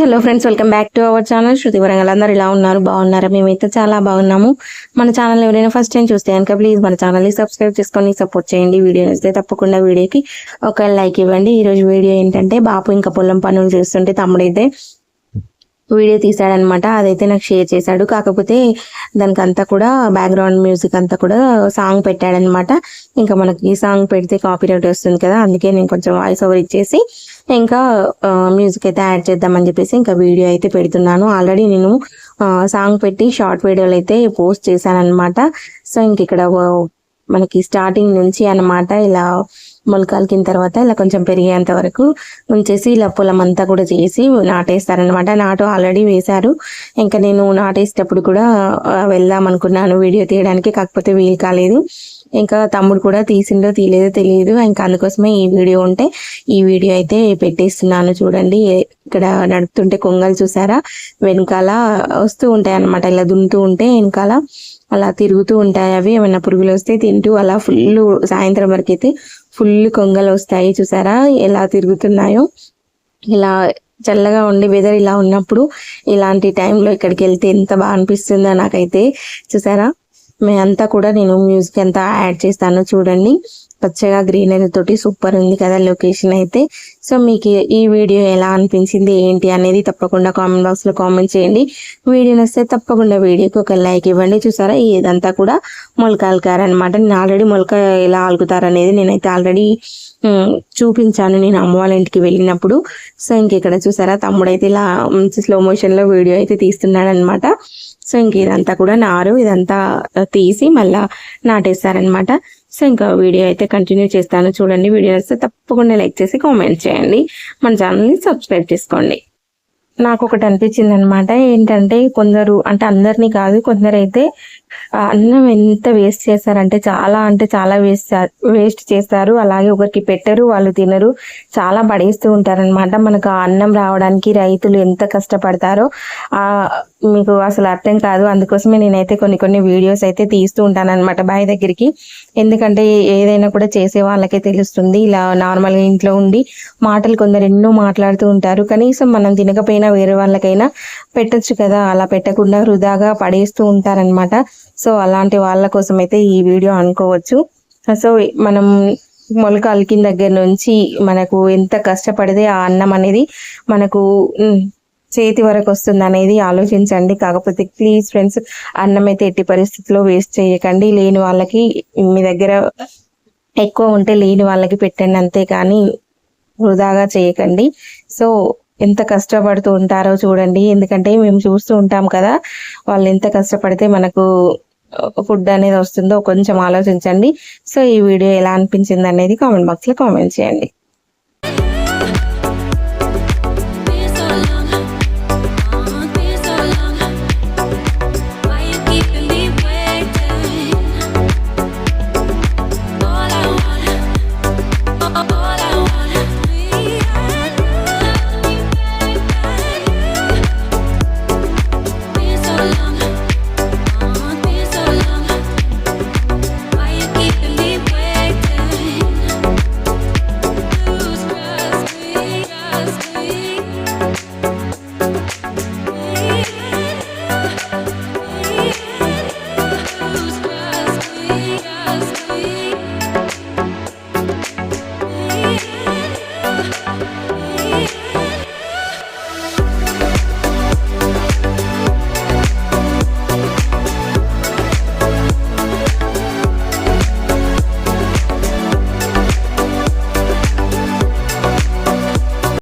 Hello friends welcome back to our channel. Shruti Warangal అందరు ఇలా ఉన్నారు? బాగున్నారా? మేమైతే చాలా బాగున్నాము. మన ఛానల్ ఎవరైనా ఫస్ట్ టైం చూస్తే కనుక ప్లీజ్ మన ఛానల్ని సబ్స్క్రైబ్ చేసుకొని సపోర్ట్ చేయండి. వీడియో నచ్చితే తప్పకుండా వీడియోకి ఒక లైక్ ఇవ్వండి. ఈరోజు వీడియో ఏంటంటే బాపు ఇంకా పొలం పనులు చేస్తుంటే తమ్ముడైతే వీడియో తీశాడనమాట. అదైతే నాకు షేర్ చేశాడు. కాకపోతే దానికి అంతా కూడా బ్యాక్గ్రౌండ్ మ్యూజిక్ అంతా కూడా సాంగ్ పెట్టాడనమాట. ఇంకా మనకి ఈ సాంగ్ పెడితే కాపీరైట్ వస్తుంది కదా అందుకే నేను కొంచెం వాయిస్ ఓవర్ ఇచ్చేసి ఇంకా మ్యూజిక్ అయితే యాడ్ చేద్దామని చెప్పేసి ఇంకా వీడియో అయితే పెడుతున్నాను. ఆల్రెడీ నేను సాంగ్ పెట్టి షార్ట్ వీడియోలు అయితే పోస్ట్ చేశాను అనమాట సో ఇంక ఇక్కడ మనకి స్టార్టింగ్ నుంచి అన్నమాట ఇలా మొలకాలకిన తర్వాత ఇలా కొంచెం పెరిగేంత వరకు ఉంచేసి ఇలా పొలం అంతా కూడా చేసి నాటేస్తారనమాట నాటు ఆల్రెడీ వేశారు. ఇంకా నేను నాటేసేటప్పుడు కూడా వెళ్దాం అనుకున్నాను వీడియో తీయడానికి కాకపోతే వీలు కాలేదు. ఇంకా తమ్ముడు కూడా తీసిండో తీయలేదో తెలియదు. ఇంకా అందుకోసమే ఈ వీడియో ఉంటే ఈ వీడియో అయితే పెట్టేస్తున్నాను చూడండి. ఇక్కడ నడుపుతుంటే కొంగలు చూసారా? వెనకాల వస్తూ ఉంటాయి అన్నమాట ఇలా దున్నుతూ ఉంటే వెనకాల అలా తిరుగుతూ ఉంటాయి అవి. ఏమైనా పురుగులు వస్తే తింటూ అలా ఫుల్ సాయంత్రం వరకు అయితే ఫుల్ కొంగలు వస్తాయి. చూసారా? ఎలా తిరుగుతున్నాయో? ఇలా చల్లగా ఉండి వెదర్ ఇలా ఉన్నప్పుడు ఇలాంటి టైంలో ఇక్కడికి వెళ్తే ఎంత బాగా అనిపిస్తుందో నాకైతే. చూసారా? మేమంతా కూడా నేను మ్యూజిక్ అంతా యాడ్ చేస్తాను. చూడండి. పచ్చగా గ్రీనరీ తోటి సూపర్ ఉంది కదా లొకేషన్ అయితే. సో మీకు ఈ వీడియో ఎలా అనిపించింది ఏంటి అనేది తప్పకుండా కామెంట్ బాక్స్లో కామెంట్ చేయండి. వీడియో నచ్చితే తప్పకుండా వీడియోకి ఒక లైక్ ఇవ్వండి. చూసారా ఇదంతా కూడా మొలక అనమాట నేను ఆల్రెడీ మొలక ఎలా ఆలుకుతారు అనేది నేనైతే ఆల్రెడీ చూపించాను. నేను అమ్మ వాళ్ళ ఇంటికి వెళ్ళినప్పుడు. సో ఇంకెక్కడ చూసారా తమ్ముడైతే ఇలా స్లో మోషన్లో వీడియో అయితే తీస్తున్నాడు అనమాట సో ఇంక ఇదంతా కూడా నారు ఇదంతా తీసి మళ్ళీ నాటేస్తారనమాట సో ఇంకా వీడియో అయితే కంటిన్యూ చేస్తాను. చూడండి వీడియో నచ్చితే తప్పకుండా లైక్ చేసి కామెంట్ చేయండి. మన ఛానల్ని సబ్స్క్రైబ్ చేసుకోండి. నాకు ఒకటి అనిపించింది అనమాట ఏంటంటే కొందరు అంటే అందరినీ కాదు కొందరు అయితే అన్నం ఎంత వేస్ట్ చేస్తారంటే చాలా అంటే చాలా వేస్ట్ వేస్ట్ చేస్తారు. అలాగే ఒకరికి పెట్టరు వాళ్ళు తినరు. చాలా పడేస్తూ ఉంటారనమాట మనకు ఆ అన్నం రావడానికి రైతులు ఎంత కష్టపడతారో. మీకు అసలు అర్థం కాదు. అందుకోసమే నేనైతే కొన్ని కొన్ని వీడియోస్ అయితే తీస్తూ ఉంటాను అనమాట దగ్గరికి. ఎందుకంటే ఏదైనా కూడా చేసే వాళ్ళకే తెలుస్తుంది. ఇలా నార్మల్గా ఇంట్లో ఉండి మాటలు కొందరు ఎన్నో మాట్లాడుతూ ఉంటారు. కనీసం మనం తినకపోయినా వేరే వాళ్ళకైనా పెట్టచ్చు కదా. అలా పెట్టకుండా వృధాగా పడేస్తూ ఉంటారనమాట సో అలాంటి వాళ్ళ కోసం అయితే ఈ వీడియో అనుకోవచ్చు. సో మనం మొలక అలికిన దగ్గర నుంచి మనకు ఎంత కష్టపడితే ఆ అన్నం అనేది మనకు చేతి వరకు వస్తుంది అనేది ఆలోచించండి. కాకపోతే ప్లీజ్ ఫ్రెండ్స్ అన్నం అయితే ఎట్టి పరిస్థితుల్లో వేస్ట్ చేయకండి. లేని వాళ్ళకి మీ దగ్గర ఎక్కువ ఉంటే లేని వాళ్ళకి పెట్టండి అంతే కానీ వృధాగా చేయకండి. సో ఎంత కష్టపడుతూ ఉంటారో చూడండి. ఎందుకంటే మేము చూస్తూ ఉంటాం కదా వాళ్ళు ఎంత కష్టపడితే మనకు ఫుడ్ అనేది వస్తుందో కొంచెం ఆలోచించండి. సో ఈ వీడియో ఎలా అనిపించింది అనేది కామెంట్ బాక్స్లో కామెంట్ చేయండి. love.